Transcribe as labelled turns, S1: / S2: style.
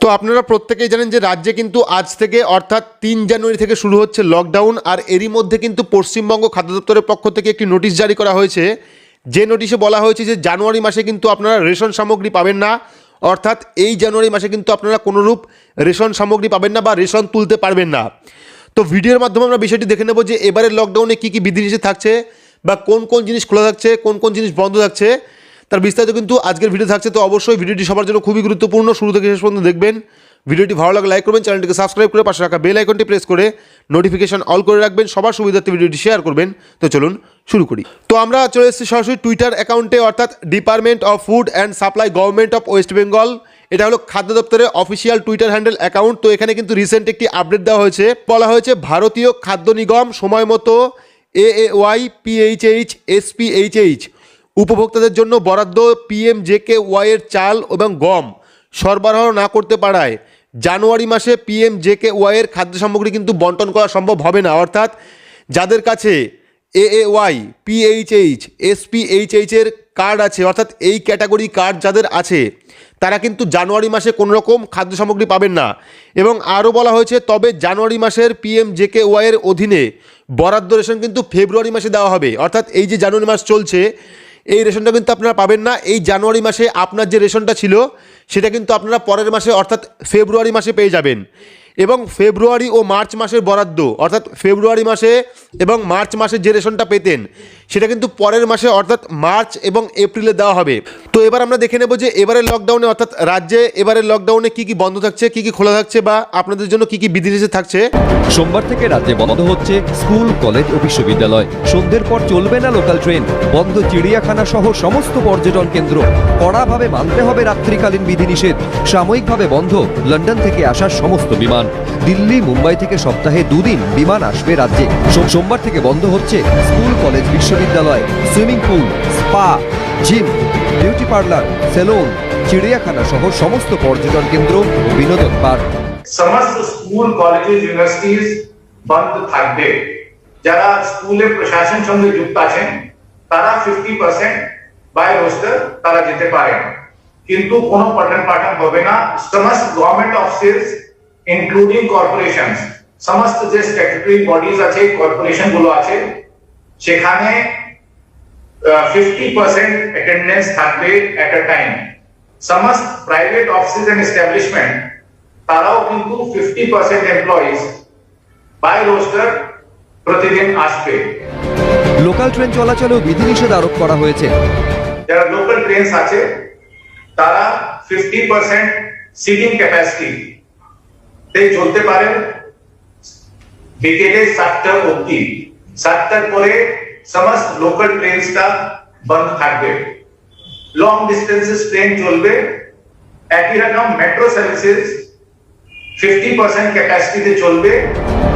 S1: তো আপনারা প্রত্যেকেই জানেন যে রাজ্যে কিন্তু আজ থেকে, অর্থাৎ তিন জানুয়ারি থেকে শুরু হচ্ছে লকডাউন আর এরই মধ্যে কিন্তু পশ্চিমবঙ্গ খাদ্য দপ্তরের পক্ষ থেকে একটি নোটিশ জারি করা হয়েছে। যে নোটিশে বলা হয়েছে যে জানুয়ারি মাসে কিন্তু আপনারা রেশন সামগ্রী পাবেন না, অর্থাৎ এই জানুয়ারি মাসে কিন্তু আপনারা কোনোরূপ রেশন সামগ্রী পাবেন না বা রেশন তুলতে পারবেন না। তো ভিডিওর মাধ্যমে আমরা বিষয়টি দেখে নেব যে এবারের লকডাউনে কী কী বিধিনিষেধ থাকছে বা কোন কোন জিনিস খোলা থাকছে, কোন কোন জিনিস বন্ধ থাকছে। তার বিস্তারিত কিন্তু আজকের ভিডিও থাকছে, তো অবশ্যই ভিডিওটি সবার জন্য খুবই গুরুত্বপূর্ণ। শুরু থেকে শেষ পর্যন্ত দেখবেন। ভিডিওটি ভালো লাগলে লাইক করবেন চ্যানেলটিকে সাবস্ক্রাইব করে পাশে রাখা বেল আইকনটি প্রেস করে নোটিফিকেশন অল করে রাখবেন। সবার সুবিধার্থে ভিডিওটি শেয়ার করবেন। তো চলুন শুরু করি। তো আমরা চলে এসেছি সরাসরি টুইটার অ্যাকাউন্টে অর্থাৎ department of food and supply government of West Bengal এটা হলো খাদ্য দপ্তরের অফিসিয়াল টুইটার হ্যান্ডেল অ্যাকাউন্ট তো এখানে কিন্তু রিসেন্ট একটি আপডেট দেওয়া হয়েছে। বলা হয়েছে, ভারতীয় খাদ্য নিগম সময় মতো A A Y PHH SPHH উপভোক্তাদের জন্য বরাদ্দ পিএম জেকে ওয়াইয়ের চাল এবং গম সরবরাহ না করতে পারায় জানুয়ারি মাসে পিএম জেকে ওয়াইয়ের খাদ্য সামগ্রী কিন্তু বন্টন করা সম্ভব হবে না। অর্থাৎ যাদের কাছে A A Y PHH, SPHH এর কার্ড আছে, অর্থাৎ এই ক্যাটাগরি কার্ড যাদের আছে, তারা কিন্তু জানুয়ারি মাসে কোনো রকম খাদ্য সামগ্রী পাবেন না। এবং আরও বলা হয়েছে, তবে জানুয়ারি মাসের পিএম জেকে ওয়াইয়ের অধীনে বরাদ্দ রেশন কিন্তু ফেব্রুয়ারি মাসে দেওয়া হবে। অর্থাৎ এই যে জানুয়ারি মাস চলছে এই রেশনটা কিন্তু আপনারা পাবেন না। এই জানুয়ারি মাসে আপনার যে রেশনটা ছিল, সেটা কিন্তু আপনারা পরের মাসে, অর্থাৎ ফেব্রুয়ারি মাসে পেয়ে যাবেন। এবং ফেব্রুয়ারি ও মার্চ মাসের বরাদ্দ, অর্থাৎ ফেব্রুয়ারি মাসে এবং মার্চ মাসে যে রেশনটা পেতেন সেটা কিন্তু পরের মাসে, অর্থাৎ মার্চ এবং এপ্রিলে দেওয়া হবে। তো এবার আমরা দেখে নেব যে এবারের লকডাউনে অর্থাৎ রাজ্যে এবারের লকডাউনে কী কী বন্ধ থাকছে, কী কী খোলা থাকছে বা আপনাদের জন্য কী কী বিধিনিষেধ থাকছে?
S2: সোমবার থেকে রাজ্যে বন্ধ হচ্ছে স্কুল, কলেজ ও বিশ্ববিদ্যালয়। সন্ধ্যের পর চলবে না লোকাল ট্রেন বন্ধ চিড়িয়াখানা সহ সমস্ত পর্যটন কেন্দ্র। কড়াভাবে মানতে হবে রাত্রিকালীন বিধিনিষেধ। সাময়িকভাবে বন্ধ। লন্ডন থেকে আসা সমস্ত বিমান। দিল্লি, মুম্বাই থেকে সপ্তাহে দুদিন বিমান আসবে রাজ্যে। সোমবার থেকে বন্ধ হচ্ছে স্কুল, কলেজ বিশ্ববিদ্যালয়, swimming pool, spa, gym, beauty parlour, salon, চিড়িয়াখানা সহ সমস্ত পর্যটন কেন্দ্র বিনোদন পার্ক।
S3: সমস্ত স্কুল, কলেজেস ইউনিভার্সিটিজ বন্ধ থাকবে। যারা স্কুলের প্রশাসন সঙ্গে যুক্ত আছেন, তারা ফিফটি পার্সেন্ট বাই রোস্টার তারা যেতে পারেন। কিন্তু কোনো পঠন পাঠন হবে না। সমস্ত গভর্নমেন্ট অফিসেস ইনক্লুডিং কর্পোরেশন সমস্ত যে স্ট্যাটুটরি বডিজ আছে কর্পোরেশনগুলো আছে সেখানে ফিফটি পার্সেন্ট অ্যাটেন্ডেন্স থাকবে এট আ টাইম সমস্ত প্রাইভেট অফিসেস এন্ড এস্টাবলিশমেন্ট তারাও কিন্তু fifty percent employees by roster প্রতিদিন আসবে।
S2: লোকাল ট্রেন চলাচলেও বিধিনিষেধ আরোপ করা হয়েছে।
S3: যারা লোকাল ট্রেনস আছে তারা ফিফটি পার্সেন্ট সিটিং ক্যাপাসিটি তে চলতে পারেন বিকেলে সাতটা অব্দি সাতটার পরে সমস্ত লোকাল ট্রেনসটা বন্ধ থাকবে লং ডিস্টেন্সেস ট্রেন চলবে একই রকম মেট্রো সার্ভিসেস ফিফটি পার্সেন্ট ক্যাপাসিটিতে চলবে